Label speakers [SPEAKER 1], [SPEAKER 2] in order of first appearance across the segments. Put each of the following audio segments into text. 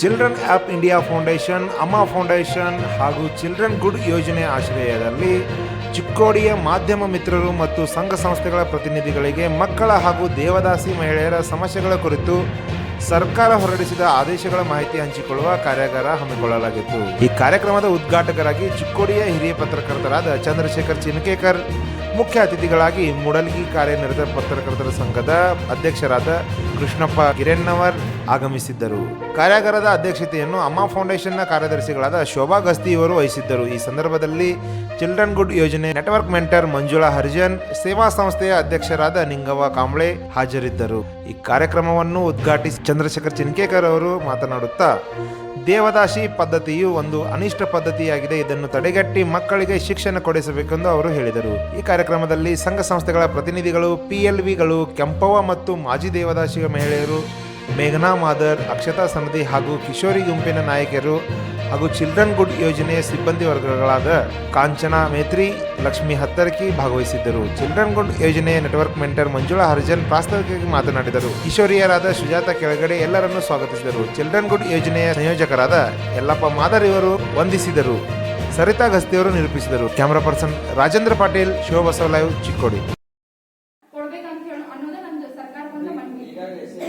[SPEAKER 1] Children app India foundation Amma foundation ಹಾಗೂ children good ಯೋಜನೆ ಆಶ್ರಯದಲ್ಲಿ ಚಿಕ್ಕೋಡಿಯ ಮಾಧ್ಯಮ ಮಿತ್ರರು ಮತ್ತು ಸಂಘ ಸಂಸ್ಥೆಗಳ ಪ್ರತಿನಿಧಿಗಳಿಗೆ ಮಕ್ಕಳ ಹಾಗೂ ದೇವದಾಸಿ ಮಹಿಳೆಯರ ಸಮಸ್ಯೆಗಳ ಕುರಿತು ಸರ್ಕಾರ ಹೊರಡಿಸಿದ ಆದೇಶಗಳ ಮಾಹಿತಿ ಹಂಚಿಕೊಳ್ಳುವ ಕಾರ್ಯಾಗಾರ ಹಮ್ಮಿಕೊಳ್ಳಲಾಗಿತ್ತು. ಈ ಕಾರ್ಯಕ್ರಮದ ಉದ್ಘಾಟಕರಾಗಿ ಚಿಕ್ಕೋಡಿಯ ಹಿರಿಯ ಪತ್ರಕರ್ತರಾದ ಚಂದ್ರಶೇಖರ್ ಚಿನ್ಕೇಕರ್, ಮುಖ್ಯ ಅತಿಥಿಗಳಾಗಿ ಮೂಡಲ್ಗಿ ಕಾರ್ಯನಿರತ ಪತ್ರಕರ್ತರ ಸಂಘದ ಅಧ್ಯಕ್ಷರಾದ ಕೃಷ್ಣಪ್ಪ ಗಿರೆನ್ನವರ್ ಆಗಮಿಸಿದ್ದರು. ಕಾರ್ಯಾಗಾರದ ಅಧ್ಯಕ್ಷತೆಯನ್ನು ಅಮ್ಮ ಫೌಂಡೇಶನ್ನ ಕಾರ್ಯದರ್ಶಿಗಳಾದ ಶೋಭಾ ಗಸ್ತಿ ಇವರು ವಹಿಸಿದ್ದರು. ಈ ಸಂದರ್ಭದಲ್ಲಿ ಚಿಲ್ಡ್ರನ್ ಗುಡ್ ಯೋಜನೆ ನೆಟ್ವರ್ಕ್ ಮೆಂಟರ್ ಮಂಜುಳಾ ಹರಿಜನ್, ಸೇವಾ ಸಂಸ್ಥೆಯ ಅಧ್ಯಕ್ಷರಾದ ನಿಂಗವ್ವ ಕಾಂಬ್ಳೆ ಹಾಜರಿದ್ದರು. ಈ ಕಾರ್ಯಕ್ರಮವನ್ನು ಉದ್ಘಾಟಿಸಿ ಚಂದ್ರಶೇಖರ್ ಚಿನ್ಕೇಕರ್ ಅವರು ಮಾತನಾಡುತ್ತಾ, ದೇವದಾಸಿ ಪದ್ಧತಿಯು ಒಂದು ಅನಿಷ್ಟ ಪದ್ಧತಿಯಾಗಿದೆ. ಇದನ್ನು ತಡೆಗಟ್ಟಿ ಮಕ್ಕಳಿಗೆ ಶಿಕ್ಷಣ ಕೊಡಿಸಬೇಕೆಂದು ಅವರು ಹೇಳಿದರು. ಈ ಕಾರ್ಯಕ್ರಮದಲ್ಲಿ ಸಂಘ ಸಂಸ್ಥೆಗಳ ಪ್ರತಿನಿಧಿಗಳು ಪಿಎಲ್ವಿಗಳು ಕೆಂಪವ್ವ ಮತ್ತು ಮಾಜಿ ದೇವದಾಸಿಯ ಮಹಿಳೆಯರು ಮೇಘನಾ ಮಾದರ್, ಅಕ್ಷತಾ ಸಮಿತಿ ಹಾಗೂ ಕಿಶೋರಿ ಗುಂಪಿನ ನಾಯಕರು ಹಾಗೂ ಚಿಲ್ಡ್ರನ್ ಗುಡ್ ಯೋಜನೆಯ ಸಿಬ್ಬಂದಿ ವರ್ಗಗಳಾದ ಕಾಂಚನಾ, ಮೇತ್ರಿ, ಲಕ್ಷ್ಮಿ ಹತ್ತರಕಿ ಭಾಗವಹಿಸಿದ್ದರು. ಚಿಲ್ಡ್ರನ್ ಗುಡ್ ಯೋಜನೆಯ ನೆಟ್ವರ್ಕ್ ಮೆಂಟರ್ ಮಂಜುಳಾ ಹರಿಜನ್ ಪ್ರಾಸ್ತಾವಿಕವಾಗಿ ಮಾತನಾಡಿದರು. ಕಿಶೋರಿಯರಾದ ಸುಜಾತ ಕೆಳಗಡೆ ಎಲ್ಲರನ್ನೂ ಸ್ವಾಗತಿಸಿದರು. ಚಿಲ್ಡ್ರನ್ ಗುಡ್ ಯೋಜನೆಯ ಸಂಯೋಜಕರಾದ ಯಲ್ಲಪ್ಪ ಮಾದರ್ ಇವರು ವಂದಿಸಿದರು. ಸರಿತಾ ಗಸ್ತಿಯವರು ನಿರೂಪಿಸಿದರು. Camera person Rajendra Patil, Shivabasava live Chikkodi
[SPEAKER 2] ಕೊಡ್ಬೇಕಂತ ಹೇಳಿ ಅನ್ನೋದೇ ನಮ್ದು ಸರ್ಕಾರ ಬಂದ ಮನವಿ
[SPEAKER 3] ಈಗಾಗಲೇ ಎಸ್ ಸಿ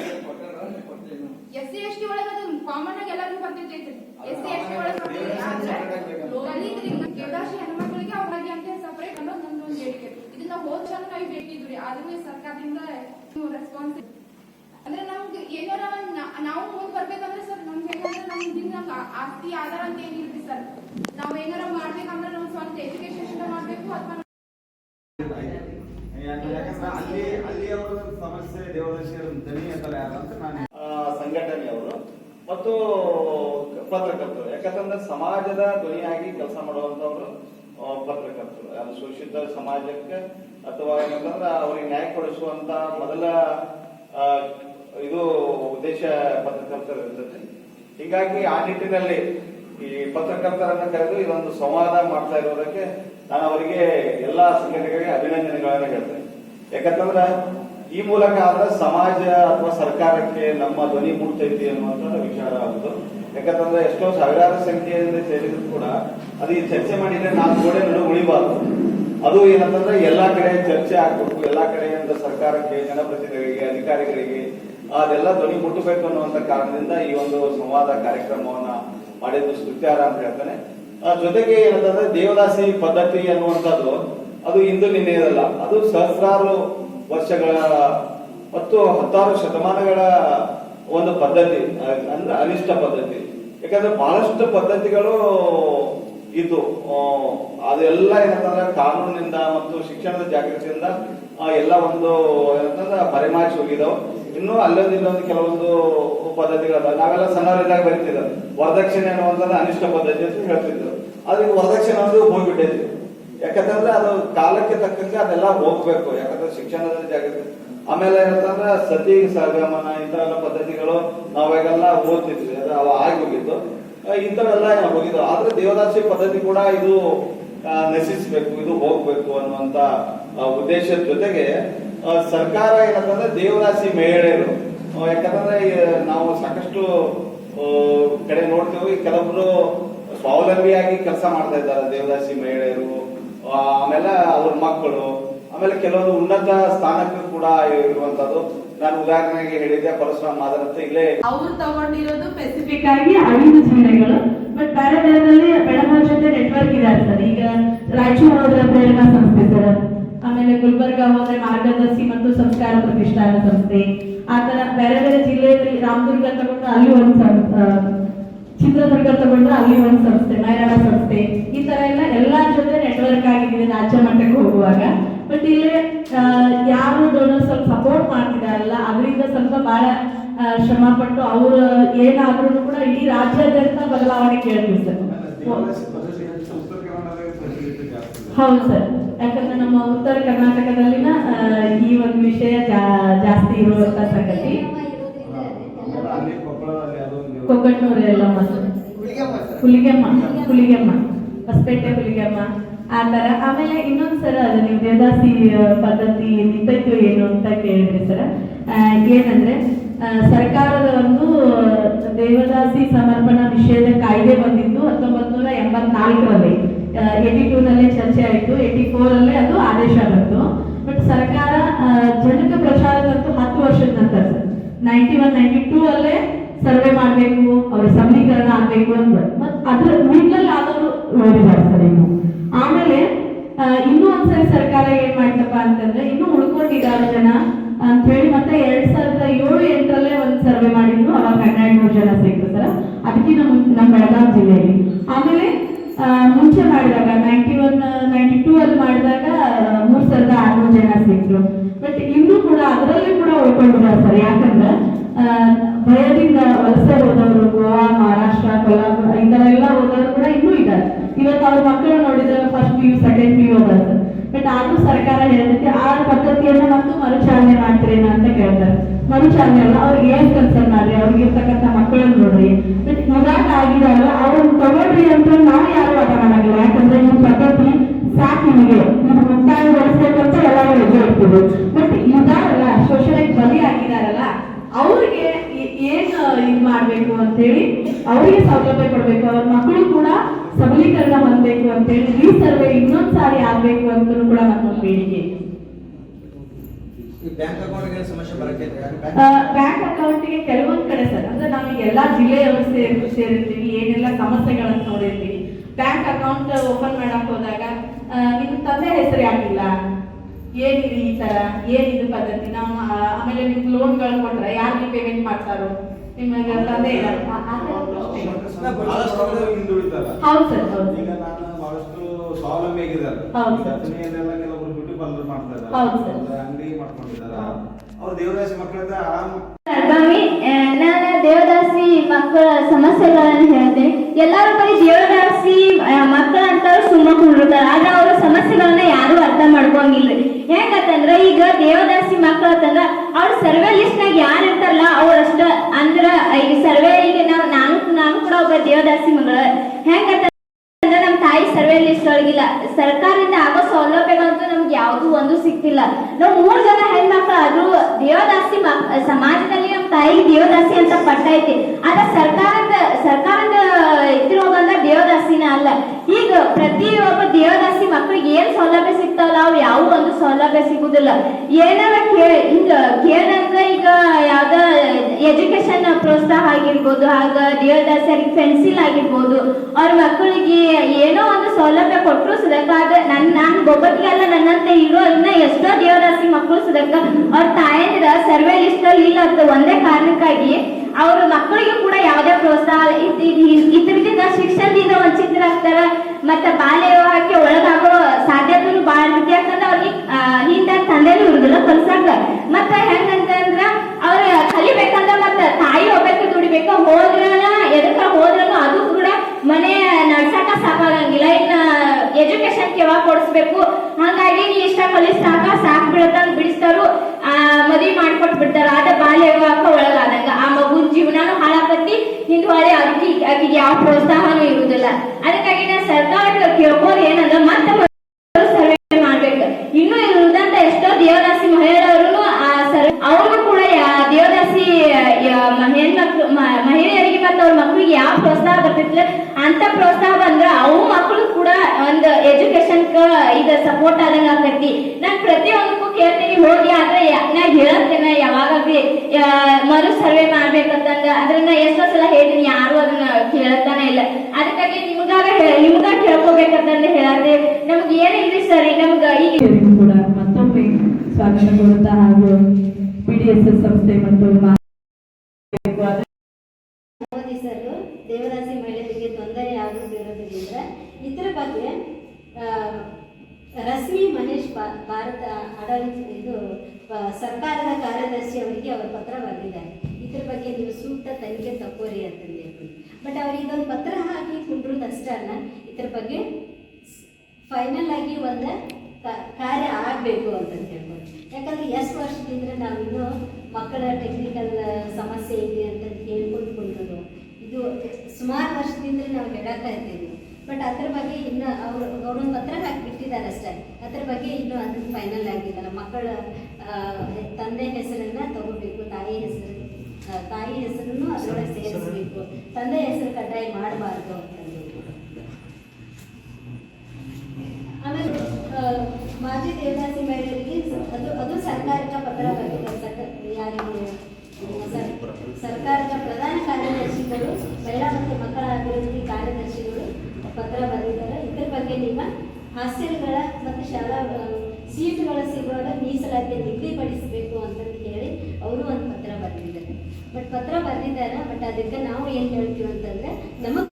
[SPEAKER 3] ಕೊಟ್ಟಿಲ್ಲ
[SPEAKER 2] ಎಸ್ ಸಿ ಎಸ್ ಟಿ ಒಳಗೆ ಅದು ಕಾಮನ್ ಆಗಿ ಎಲ್ಲರಿಗೂ ಬರ್ತೈತಿ ಎಸ್ ಸಿ ಎಸ್ ಟಿ ಒಳಗೆ ಬರ್ತೈತಿ ಆದ್ರೆ ದಲಿತರಿಗೆ ದೇವದಾಸಿ ಹೆಣ್ಮಕ್ಳಿಗೆ ಅವ್ರಿಗೆ ಅಂತ ಸಪರೇಟ್ ಅನ್ನೋದು ನಮ್ದು ಒಂದು ಹೇಳಿಕೆ. ಇದನ್ನ ಹೋದ ಸಲ ನಾವು ಬೇಕಿದ್ವಿ ಆದ್ರೂ ಈ ಸರ್ಕಾರದಿಂದ ರೆಸ್ಪಾನ್ಸ್ ಅಂದ್ರೆ ನಮ್ಗೆ ಏನಾರ ಒಂದ್ ನಾವು ಮುಂದ್ ಬರ್ಬೇಕಂದ್ರೆ ಸರ್ ನಮ್ಗೆ ಹೆಂಗಂದ್ರೆ ನಮ್ಗೆ ನಮ್ಗೆ ಆಸ್ತಿ ಆಧಾರ ಅಂತ ಏನಿಲ್ರಿ ಸರ್? ನಾವ್ ಏನಾರ ಮಾಡ್ಬೇಕಂದ್ರೆ ನಮ್ ಸ್ವಂತ ಎಜುಕೇಶನ್ ಮಾಡ್ಬೇಕು ಅಥವಾ
[SPEAKER 3] ಅಲ್ಲಿ ಅಲ್ಲಿ ಅವರ ಸಮಸ್ಯೆ ದೇವದರ್ಶಿಯರ ದನಿ ಅಂತ ನಾನು
[SPEAKER 4] ಆ, ಸಂಘಟನೆಯವರು ಮತ್ತು ಯಾಕಂತಂದ್ರೆ ಸಮಾಜದ ಧ್ವನಿಯಾಗಿ ಕೆಲಸ ಮಾಡುವಂತವ್ರು ಪತ್ರಕರ್ತರು ಅದು ಶೋಷಿತ ಸಮಾಜಕ್ಕೆ ಅಥವಾ ಏನಂತಂದ್ರೆ ಅವ್ರಿಗೆ ನ್ಯಾಯ ಕೊಡಿಸುವಂತ ಮೊದಲ ಇದು ಉದ್ದೇಶ ಪತ್ರಕರ್ತರು ಇರ್ತದೆ. ಹೀಗಾಗಿ ಆ ನಿಟ್ಟಿನಲ್ಲಿ ಈ ಪತ್ರಕರ್ತರನ್ನ ಕರೆದು ಇದೊಂದು ಸಂವಾದ ಮಾಡ್ತಾ ಇರೋದಕ್ಕೆ ನಾನು ಅವರಿಗೆ ಎಲ್ಲಾ ಸಂಘಟನೆಗಳಿಗೆ ಅಭಿನಂದನೆಗಳನ್ನು ಹೇಳ್ತೇನೆ. ಯಾಕಂತಂದ್ರ ಈ ಮೂಲಕ ಆದ್ರೆ ಸಮಾಜ ಅಥವಾ ಸರ್ಕಾರಕ್ಕೆ ನಮ್ಮ ಧ್ವನಿ ಮುಟ್ತೈತಿ ಅನ್ನುವಂತ ವಿಚಾರ ಆಗುದು. ಯಾಕಂತಂದ್ರೆ ಎಷ್ಟೋ ಸಾವಿರಾರು ಸಂಖ್ಯೆಯಿಂದ ಸೇರಿದ್ರು ಕೂಡ ಅದು ಈ ಚರ್ಚೆ ಮಾಡಿದ್ರೆ ನಾಲ್ಕು ಗೋಡೆ ನಡು ಉಳಿಬಾರ್ದು. ಅದು ಏನಂತಂದ್ರೆ ಎಲ್ಲಾ ಕಡೆ ಚರ್ಚೆ ಆಗ್ಬೇಕು, ಎಲ್ಲಾ ಕಡೆಯಿಂದ ಸರ್ಕಾರಕ್ಕೆ, ಜನಪ್ರತಿನಿಧಿಗಳಿಗೆ, ಅಧಿಕಾರಿಗಳಿಗೆ ಅದೆಲ್ಲ ಧ್ವನಿ ಮುಟ್ಟಬೇಕು ಅನ್ನುವಂತ ಕಾರಣದಿಂದ ಈ ಒಂದು ಸಂವಾದ ಕಾರ್ಯಕ್ರಮವನ್ನ ಮಾಡಿದ್ದು ಸ್ತುತ್ಯಾರ ಅಂತ ಹೇಳ್ತಾನೆ ಜೊತೆಗೆ ಏನಂತಂದ್ರೆ ದೇವದಾಸಿ ಪದ್ಧತಿ ಅನ್ನುವಂಥದ್ದು, ಅದು ಇಂದು ನಿನ್ನೆಯದಲ್ಲ, ಅದು ಸಹಸ್ರಾರು ವರ್ಷಗಳ ಮತ್ತು ಹತ್ತಾರು ಶತಮಾನಗಳ ಒಂದು ಪದ್ಧತಿ, ಅಂದ್ರೆ ಅನಿಷ್ಟ ಪದ್ಧತಿ. ಯಾಕಂದ್ರೆ ಬಹಳಷ್ಟು ಪದ್ಧತಿಗಳು ಇದ್ದು ಅದೆಲ್ಲ ಏನಂತಂದ್ರೆ ಕಾನೂನಿನಿಂದ ಮತ್ತು ಶಿಕ್ಷಣದ ಜಾಗೃತಿಯಿಂದ ಎಲ್ಲ ಒಂದು ಏನಂತಂದ್ರೆ ಬರೆಮಾಚಿ ಹೋಗಿದಾವೆ ಇನ್ನು ಅಲ್ಲೊಂದು ಇಲ್ಲೊಂದು ಕೆಲವೊಂದು ಪದ್ಧತಿಗಳು ನಾವೆಲ್ಲ ಸಣ್ಣವರಿದ್ದಾಗ ಬರೀತಿದ್ರು ವರದಕ್ಷಿಣೆ ಅನ್ನುವಂಥದ್ದು ಅನಿಷ್ಟ ಪದ್ಧತಿ ಅಂತ ಹೇಳ್ತಿದ್ರು ಆದ್ರೆ ವರದಕ್ಷಿಣೆ ಅನ್ನೋದು ಹೋಗ್ಬಿಟ್ಟೈತಿ. ಯಾಕಂತಂದ್ರೆ ಅದು ಕಾಲಕ್ಕೆ ತಕ್ಕಂಗೆ ಅದೆಲ್ಲ ಹೋಗ್ಬೇಕು, ಯಾಕಂದ್ರೆ ಶಿಕ್ಷಣದ ಜಾಗೃತಿ ಆಮೇಲೆ ಏನಂತಂದ್ರೆ ಸತಿ ಸಹಗಮನ ಇಂಥವೆಲ್ಲ ಪದ್ಧತಿಗಳು ನಾವಾಗೆಲ್ಲ ಓದ್ತಿದ್ವಿ, ಅದು ಅವ ಆಗಿ ಹೋಗಿದ್ದು ಇಂಥವೆಲ್ಲ ಹೋಗಿದ್ದು. ಆದ್ರೆ ದೇವದಾಸಿ ಪದ್ಧತಿ ಕೂಡ ಇದು ನಶಿಸ್ಬೇಕು ಇದು ಹೋಗ್ಬೇಕು ಅನ್ನುವಂತ ಉದ್ದೇಶದ ಜೊತೆಗೆ ಸರ್ಕಾರ ಏನಂತಂದ್ರೆ ದೇವದಾಸಿ ಮಹಿಳೆಯರು ಯಾಕಂದ್ರೆ ನಾವು ಸಾಕಷ್ಟು ಕಡೆ ನೋಡ್ತೇವೆ ಕೆಲವೊಬ್ರು ಸ್ವಾವಲಂಬಿಯಾಗಿ ಕೆಲಸ ಮಾಡ್ತಾ ಇದ್ದಾರೆ, ದೇವದಾಸಿ ಮಹಿಳೆಯರು ಆಮೇಲೆ ಅವ್ರ ಮಕ್ಕಳು, ಆಮೇಲೆ ಕೆಲವೊಂದು ಉನ್ನತ ಸ್ಥಾನಕ್ಕೂ ಕೂಡ ಇರುವಂತದ್ದು. ನಾನು ಉದಾಹರಣೆಗೆ ಹೇಳಿದ್ದೆ, ಪರಶುರಾಮ್ ಮಾದರ್ ಅಂತ ಇಲ್ಲೇ.
[SPEAKER 5] ಅವ್ರು ತಗೊಂಡಿರೋದು ಸ್ಪೆಸಿಫಿಕ್ ಆಗಿ ಐದು ಜಿಲ್ಲೆಗಳು ಬಟ್ ಬೇರೆ ಬೇರೆದಲ್ಲಿ ಬೆಳಗಾವಿ ಜೊತೆ ನೆಟ್ವರ್ಕ್ ಇದೆ ಸರ್ ಈಗ ರಾಯಚೂರು ಹೋದ್ರೆ ಪ್ರೇರಣಾ ಸಂಸ್ಥೆ ಸರ್. ಆಮೇಲೆ ಗುಲ್ಬರ್ಗ ಹೋದ್ರೆ ಮಾರ್ಗದರ್ಶಿ ಮತ್ತು ಸಂಸ್ಕಾರ ಪ್ರತಿಷ್ಠಾನ ಸಂಸ್ಥೆ. ಆತರ ತರ ಬೇರೆ ಬೇರೆ ಜಿಲ್ಲೆಯಲ್ಲಿ ರಾಮದುರ್ಗ ತಗೊಂಡು ಅಲ್ಲಿ ಒಂದು ಚಿತ್ರದುರ್ಗ ತಗೊಂಡ್ರೆ ಅಲ್ಲಿ ಒಂದು ಸಂಸ್ಥೆ ಮೈರಾಡ ಸಂಸ್ಥೆ. ಈ ತರ ಎಲ್ಲ ಎಲ್ಲಾ ಜೊತೆ ನೆಟ್ವರ್ಕ್ ಆಗಿದೆ ರಾಜ್ಯ ಮಟ್ಟಕ್ಕೆ ಹೋಗುವಾಗ. ಬಟ್ ಇಲ್ಲಿ ಯಾರು ಡೋನರ್ ಸ್ವಲ್ಪ ಸಪೋರ್ಟ್ ಮಾಡ್ತಿದಾರಲ್ಲ, ಅದರಿಂದ ಸ್ವಲ್ಪ ಬಹಳ ಶ್ರಮ ಪಟ್ಟು ಅವರು ಏನಾದ್ರೂ ಕೂಡ ಇಡೀ ರಾಜ್ಯಾದ್ಯಂತ ಬದಲಾವಣೆ ಕೇಳ್ತೀವಿ ಸರ್. ಹೌದು ಸರ್. ಯಾಕಂದ್ರೆ ನಮ್ಮ ಉತ್ತರ ಕರ್ನಾಟಕದಲ್ಲಿನ ಈ ಒಂದು ವಿಷಯ ಜಾಸ್ತಿ ಇರುವಂತ ಸಂಗತಿ. ಕೊಕ್ಕಟ್ನೂರು ಎಲ್ಲಮ್ಮ ಹುಲಿಗೆಮ್ಮ ಹುಲಿಗೆಮ್ಮ ಹೊಸಪೇಟೆ ಹುಲಿಗೆಮ್ಮ. ಆ ತರ. ಆಮೇಲೆ ಇನ್ನೊಂದು ಸರ ಅದು ನೀವು ದೇವದಾಸಿ ಪದ್ಧತಿ ನಿಂತೈತು ಏನು ಅಂತ ಕೇಳಿದ್ರಿ ಸರ. ಏನಂದ್ರೆ ಸರ್ಕಾರದ ಒಂದು ದೇವದಾಸಿ ಸಮರ್ಪಣಾ ನಿಷೇಧ ಕಾಯ್ದೆ ಬಂದಿದ್ದು ಹತ್ತೊಂಬತ್ತು ನೂರ ಎಂಬತ್ನಾಲ್ಕರಲ್ಲಿ. ಏಟಿ ಟೂ ನಲ್ಲಿ ಚರ್ಚೆ ಆಯಿತು. ಏಟಿ ಫೋರ್ ಅಲ್ಲೇ ಅದು ಆದೇಶ ಬಂತು. ಬಟ್ ಸರ್ಕಾರ ಜನಕ ಪ್ರಚಾರದಂತೂ ಹತ್ತು ವರ್ಷದ ನಂತರ. Sir ninety one ninety two ಅಲ್ಲೇ ಸರ್ವೆ ಮಾಡಬೇಕು, ಅವರ ಸಮೀಕರಣ ಆಗ್ಬೇಕು ಅಂತ. ಅದ್ರ ಮಿಡ್ಲಲ್ಲಿ ಆದರೂ ಮಾಡಿ ಸರ್ ಆಮೇಲೆ ಇನ್ನೂ ಒಂದ್ಸರಿ ಸರ್ಕಾರ ಏನ್ ಮಾಡ್ತಪ್ಪ ಅಂತಂದ್ರೆ, ಇನ್ನೂ ಉಳ್ಕೊಂಡಿದ್ದಾರೆ ಜನ ಅಂತ ಹೇಳಿ ಮತ್ತೆ ಎರಡ್ ಸಾವಿರದ ಏಳು ಎಂಟರಲ್ಲೇ ಒಂದ್ ಸರ್ವೆ ಮಾಡಿದ್ರು, ಅವಾಗ ಹನ್ನೆರಡು ಜನ ಸಿಕ್ತು ಅದಕ್ಕೆ ನಮ್ಮ ನಮ್ಮ ಬೆಳಗಾವಿ ಜಿಲ್ಲೆಯಲ್ಲಿ. ಆಮೇಲೆ ಮುಂಚೆ ಮಾಡಿದಾಗ ನೈಂಟಿ ಒನ್ ನೈಂಟಿ ಟೂ ಅಲ್ಲಿ ಮಾಡಿದಾಗ, ಮೂರ್ ಸಾವಿರದ ಆರ್ನೂರು ಜನ ಸಿಕ್ರು ಬಟ್ ಇನ್ನೂ ಕೂಡ ಅದರಲ್ಲೂ ಕೂಡ ಉಳ್ಕೊಂಡಿದ್ದಾರೆ ಸರ್. ಯಾಕಂದ್ರೆ ಭಯದಿಂದ ವಲಸೆ ಹೋದವರು, ಗೋವಾ, ಮಹಾರಾಷ್ಟ್ರ, ಕೊಲ್ಹಾಪುರ, ಈ ತರ ಎಲ್ಲ ಹೋದವರು ಕೂಡ ಇನ್ನೂ ಇದ್ದಾರೆ. ಇವತ್ತು ಅವ್ರ ಮಕ್ಕಳು ನೋಡಿದ್ರೆ first P U second P U ಅದಾರ ಬಟ್ ಆದ್ರೂ ಸರ್ಕಾರ ಹೇಳುತ್ತೆ ಆ ಪದ್ಧತಿಯನ್ನ ಮತ್ತು ಮರುಚಾಲನೆ ಮಾಡ್ತೀರೇನ ಅಂತ ಕೇಳ್ತಾರೆ. ಮರುಚಾಲನೆ ಅಲ್ಲ ಮಾಡ್ಬೇಕು ಅಂತೇಳಿ ಅವರಿಗೆ ಸೌಲಭ್ಯ ಕೊಡಬೇಕು. ಅವ್ರ ಮಕ್ಕಳು ಕೂಡ ಸಬಲೀಕರಣ ಹೊಂದಬೇಕು ಅಂತೇಳಿ ಈ ಸರ್ವೆ ಇನ್ನೊಂದು ಸಾರಿ ಆಗ್ಬೇಕು ಅಂತ ಕೂಡ ನಮ್ಮ ಬೇಡಿಕೆ
[SPEAKER 6] ಬ್ಯಾಂಕ್ ಅಕೌಂಟ್ಗೆ
[SPEAKER 5] ಕೆಲವೊಂದ್ ಕಡೆ ಸರ್ ಅಂದ್ರೆ ನಾವು ಎಲ್ಲಾ ಜಿಲ್ಲೆಯವರು ಸೇರಿ ಸೇರಿರ್ತೀವಿ ಏನೆಲ್ಲ ಸಮಸ್ಯೆಗಳನ್ನ ನೋಡಿರ್ತೀವಿ. ಬ್ಯಾಂಕ್ ಅಕೌಂಟ್ ಓಪನ್ ಮಾಡಕ್ ಹೋದಾಗ ನಿಮ್ ತಂದೆ ಹೆಸರು ಆಗಿಲ್ಲ ಏನಿದೆ ಈ ತರ? ಏನಿದು ಪದ್ಧತಿ? ನಾವು ಆಮೇಲೆ ನಿಮ್ ಲೋನ್ಗಳು ಕೊಟ್ರೆ ಯಾರಿಗೆ ಪೇಮೆಂಟ್ ಮಾಡ್ತಾರೋ? ನಿಮಗೆ ತಂದೆ ಇಲ್ಲ ಹೌದು ಸರ್ ಹೌದು
[SPEAKER 3] ಈಗ ನಾನು ಬಹಳಷ್ಟು ಸ್ವಾವಲಂಬಿ ಆಗಿದ್ದಾರೆ ಕೆಲವರು. ಅಂಗಡಿ ಮಾಡ್ಕೊಂಡಿದ್ದಾರೆ ಅವ್ರು ಮಕ್ಕಳಿಂದ
[SPEAKER 7] ದೇವದಾಸಿ ಮಕ್ಕಳ ಸಮಸ್ಯೆಗಳನ್ನು ಹೇಳ್ತೀನಿ ಎಲ್ಲರೂ ಬರೀ ದೇವದಾಸಿ ಮಕ್ಕಳ ಅಂತ ಸುಮ್ಮ ಕುಂಡಿರ್ತಾರೆ ಆದ್ರೆ ಅವ್ರ ಸಮಸ್ಯೆಗಳನ್ನ ಯಾರು ಅರ್ಥ ಮಾಡ್ಕೊಂಗಿಲ್ರಿ ಹೆಂಗತ್ತಂದ್ರ ಈಗ ದೇವದಾಸಿ ಮಕ್ಕಳು ಅಂತಂದ್ರ ಅವ್ರ ಸರ್ವೆ ಲಿಸ್ಟ್ ನಾಗ ಯಾರು ಇರ್ತಾರಲ್ಲ ಅವ್ರಷ್ಟ ಅಂದ್ರ ಈ ಸರ್ವೆ ಈಗ ನಾವು ನಾನು ನಾನು ಕೂಡ ಒಬ್ಬ ದೇವದಾಸಿ ಮಗಳ. ಹೆಂಗತ್ತಂದ್ರ ನಮ್ ತಾಯಿ ಸರ್ವೆ ಲಿಸ್ಟ್ ಒಳಗಿಲ್ಲ. ಸರ್ಕಾರದಿಂದ ಆಗೋ ಸೌಲಭ್ಯಗಳಂತೂ ನಮ್ಗೆ ಯಾವ್ದು ಒಂದು ಸಿಕ್ತಿಲ್ಲ. ನಾವು ಮೂರ್ ಜನ ಹೆಣ್ಮಕ್ಳು ಆದ್ರೂ ದೇವದಾಸಿ ಸಮಾಜದಲ್ಲಿ ನಮ್ಮ ತಾಯಿ ದೇವದಾಸಿ ಅಂತ ಪಟ್ಟ ಐತಿ ಆದ್ರೆ ಸರ್ಕಾರದ ಸರ್ಕಾರದ ಇದ್ರೊಳಗಂದ ದೇವದಾಸಿನ ಅಲ್ಲ. ಈಗ ಪ್ರತಿಯೊಬ್ಬ ದೇವದಾಸಿ ಮಕ್ಳಿಗೆ ಏನ್ ಯಾವ ಒಂದು ಸೌಲಭ್ಯ ಸಿಗುದಿಲ್ಲ. ಏನಾರ ಹಿಂಗ ಕೇಳಂದ್ರೆ ಈಗ ಯಾವ್ದ ಎಜುಕೇಶನ್ ಪ್ರೋತ್ಸಾಹ ಆಗಿರ್ಬೋದು ಆಗ ದೇವದಾಸರಿಗೆ ಪೆನ್ಸಿಲ್ ಆಗಿರ್ಬೋದು, ಅವ್ರ ಮಕ್ಕಳಿಗೆ ಏನೋ ಒಂದು ಸೌಲಭ್ಯ ಕೊಟ್ಟರು ಸುದಕ್ಕ ಅದ ನನ್, ನಾನ್ ಒಬ್ಬಟ್ಟಿಗೆಲ್ಲ ನನ್ನಂತೆ ಇರೋ ಇನ್ನ ಎಷ್ಟೋ ದೇವದಾಸಿ ಮಕ್ಕಳು ಸುದಕ್ಕ ಅವ್ರ ತಾಯಂದ್ರ ಸರ್ವೆ ಲಿಸ್ಟ್ ಅಲ್ಲಿ ಇಲ್ಲ ಅಂತ ಒಂದೇ ಕಾರಣಕ್ಕಾಗಿ ಅವ್ರ ಮಕ್ಕಳಿಗೂ ಕೂಡ ಯಾವುದೇ ಪ್ರೋತ್ಸಾಹ ಇದ್ರಿಂದ ಶಿಕ್ಷಣದಿಂದ ವಂಚಿತರಾಗ್ತಾರ. ಮತ್ತ ಬಾಲ್ಯ ವಿವಾಹಕ್ಕೆ ಒಳಗಾಗೋ ಸಾಧ್ಯತೆನು ಬಾಳ ಇರುತ್ತೆ. ಯಾಕಂದ್ರ ಅವ್ರಿಗೆ ಹಿಂದ ತಂದೆನು ಇರುದಿಲ್ಲ, ಕಲ್ಸಾಕ. ಮತ್ತ ಹೆಂಗಂತಂದ್ರ ಅವ್ರ ಕಲಿಬೇಕಂದ್ರ ಮತ್ತ ತಾಯಿ ಹೋಗ್ಬೇಕು, ದುಡಿಬೇಕು, ಹೋದ್ರನ, ಎದಕ್ಕ ಹೋದ್ರನು ಅದು ಕೂಡ ಮನೆ ನಡ್ಸಾಕ ಸಾಕಾಗಂಗಿಲ್ಲ ಇನ್ನ ಎಜುಕೇಶನ್ ಯಾವಾಗ ಕೊಡಿಸ್ಬೇಕು? ಹಾಗಾಗಿ ನೀ ಇಷ್ಟ ಕಲಿಸ್ತಾಕ ಸಾಕ್ ಬಿಡತಂದ್ ಬಿಡಿಸ್ತಾರು. ಮದ್ವಿ ಮಾಡ್ಕೊಟ್ ಬಿಡ್ತಾರ. ಆದ ಬಾಲ್ಯ ವಿವಾಹಕ್ಕ ಒಳಗಾದಂಗ. ಆ ಮಗುನ್ ಜೀವನಾನು ಹಾಳಾಕತ್ತಿ ಹಿಂದ್ವಾಳೆ ಅವ್ರಿಗೆ ಆಕಿಗೆ ಯಾವ ಪ್ರೋತ್ಸಾಹನೂ ಇರುವುದಿಲ್ಲ ಅದಕ್ಕಾಗಿ ನಾ ಸರ್ಕಾರ ಕೇಳ್ಬೋದು ಏನಂದ್ರ ಮತ್ತೆ ಸರ್ವೆ ಮಾಡ್ಬೇಕು. ಇನ್ನು ಇರುವುದಂತ ಎಷ್ಟೋ ದೇವದಾಸಿ ಮಹಿಳೆಯರು ಆ ಸರ್, ಅವ್ರಿಗೂ ಕೂಡ ದೇವದಾಸಿ ಹೆಣ್ಮಕ್ಳು ಮಹಿಳೆಯರಿಗೆ ಮತ್ತು ಅವ್ರ ಮಕ್ಳಿಗೆ ಯಾವ ಪ್ರೋತ್ಸಾಹ ಬರ್ತಿತ್ತು ಅಂತ ಪ್ರೋತ್ಸಾಹ ಬಂದ್ರ ಅವು ಮಕ್ಕಳು ಕೂಡ ಒಂದು ಎಜುಕೇಶನ್ ಇದ ಸಪೋರ್ಟ್ ಆದಂಗ ಆಕತಿ ನಾನ್ ಪ್ರತಿಯೊಂದಕ್ಕೂ ಕೇಳ್ತೀನಿ, ಹೋಗಿ ಆದ್ರೆ ಯಾ- ಯಾವಾಗ ಹೇಳತ್ತೇನೆ ಯಾವಾಗ್ಲಿ ಮರು ಸರ್ವೆ ಮಾಡ್ಬೇಕಂತಂದ ಅದ್ರನ್ನ ಎಷ್ಟೋ ಸಲ ಹೇಳ್ತೀನಿ ಯಾರು ಅದನ್ನ ಕೇಳತ್ತಾನೆ ಇಲ್ಲ. ಅದಕ್ಕಾಗಿ ನಿಮ್ಗಾಗ ನಿಮ್ಗ ಕೇಳ್ಕೊಬೇಕಂತಂದ ಹೇಳತ್ತೆ ನಮ್ಗೆ ಏನಿಲ್ರಿ ಸರಿ ನಮ್ಗ ಈಗ
[SPEAKER 5] ಕೂಡ ಮತ್ತೊಮ್ಮೆ ಸ್ವಾಗತ ಕೋರುತ್ತಾ ಹಾಗೂ ಪಿ ಡಿ ಎಸ್ ಎಸ್ ಸಂಸ್ಥೆ ಮತ್ತು
[SPEAKER 8] ದೇವದಾಸಿ ಮಹಿಳೆಯರಿಗೆ ತೊಂದರೆ ಆಗುತ್ತಿರುವುದರಿಂದ ಇದರ ಬಗ್ಗೆ ರಶ್ಮಿ ಮಹೇಶ್ ಭಾರತ ಆಡಳಿತ ಇದು ಸರ್ಕಾರದ ಕಾರ್ಯದರ್ಶಿ ಅವರಿಗೆ ಅವರು ಪತ್ರ ಬರೆದಿದ್ದಾರೆ. ಇದ್ರ ಬಗ್ಗೆ ನೀವು ಸೂಕ್ತ ತನಿಖೆ ತಕ್ಕೋರಿ ಅಂತಂದು ಹೇಳ್ಬೋದು ಬಟ್ ಅವ್ರಿಗೆ ಇದೊಂದು ಪತ್ರ ಹಾಕಿ ಕುಂಡ್ರು ಅಷ್ಟೇ ಅಲ್ಲ. ಇದ್ರ ಬಗ್ಗೆ ಫೈನಲ್ ಆಗಿ ಒಂದು ಕಾರ್ಯ ಆಗಬೇಕು ಅಂತಂದು ಹೇಳ್ಬೋದು. ಯಾಕಂದ್ರೆ ಎಷ್ಟು ವರ್ಷದಿಂದ ನಾವಿನ್ನೂ ಮಕ್ಕಳ ಟೆಕ್ನಿಕಲ್ ಸಮಸ್ಯೆ ಇದೆ ಅಂತ ಹೇಳ್ಕೊಂಡು ಕುಂತದ್ದು ಇದು ಸುಮಾರು ವರ್ಷದಿಂದ ನಾವು ಹೇಳಾಕ್ತಾ ಇದ್ದೀವಿ. ಬಟ್ ಅದ್ರ ಬಗ್ಗೆ ಇನ್ನು ಅವರು ಅವ್ರೊಂದು ಪತ್ರ ಹಾಕಿ ಬಿಟ್ಟಿದ್ದಾರೆ ಅಷ್ಟೇ. ಅದ್ರ ಬಗ್ಗೆ ಇನ್ನೂ ಅದನ್ನು ಫೈನಲ್ ಆಗಿಲ್ಲ ಮಕ್ಕಳ ತಂದೆ ಹೆಸರನ್ನ ತಗೋಬೇಕು ತಾಯಿ ಹೆಸರು ತಾಯಿ ಹೆಸರನ್ನು ಅದರೊಳಗೆ ಸೇರಿಸಬೇಕು. ತಂದೆ ಹೆಸರು ಕಡ್ಡಾಯ ಮಾಡಬಾರ್ದು ಅಂತಂದು. ಆಮೇಲೆ ಮಾಜಿ ದೇವದಾಸಿ ಮಹಿಳೆಯರಿಗೆ ಅದು ಅದು ಸರ್ಕಾರಕ್ಕೆ ಪತ್ರ ಬರೆದಿದೆ ಸರ್ಕಾರ ಯಾರಿಗೂ ಸರ್- ಸರ್ಕಾರದ ಪ್ರಧಾನ ಕಾರ್ಯದರ್ಶಿಗಳು ಮಹಿಳಾ ಮತ್ತು ಮಕ್ಕಳ ಅಭಿವೃದ್ಧಿ ಕಾರ್ಯದರ್ಶಿಗಳು ಪತ್ರ ಬರೆದಿದ್ದಾರೆ. ಇದ್ರ ಬಗ್ಗೆ ನಿಮ್ಮ ಹಾಸ್ಟೆಲ್ಗಳ ಮತ್ತು ಶಾಲಾ ಸೀಟುಗಳ ಸಿಗುವಾಗ ಮೀಸಲಾತಿ ನಿಗದಿಪಡಿಸಬೇಕು ಅಂತಂದು ಹೇಳಿ ಅವರು ಒಂದು ಪತ್ರ ಬರೆದಿದ್ದಾರೆ. ಬಟ್ ಪತ್ರ ಬರೆದಿದ್ದಾರೆ? ಬಟ್ ಅದಕ್ಕೆ ನಾವು ಏನು ಹೇಳ್ತೀವಿ ಅಂತಂದ್ರೆ, ನಮಗೆ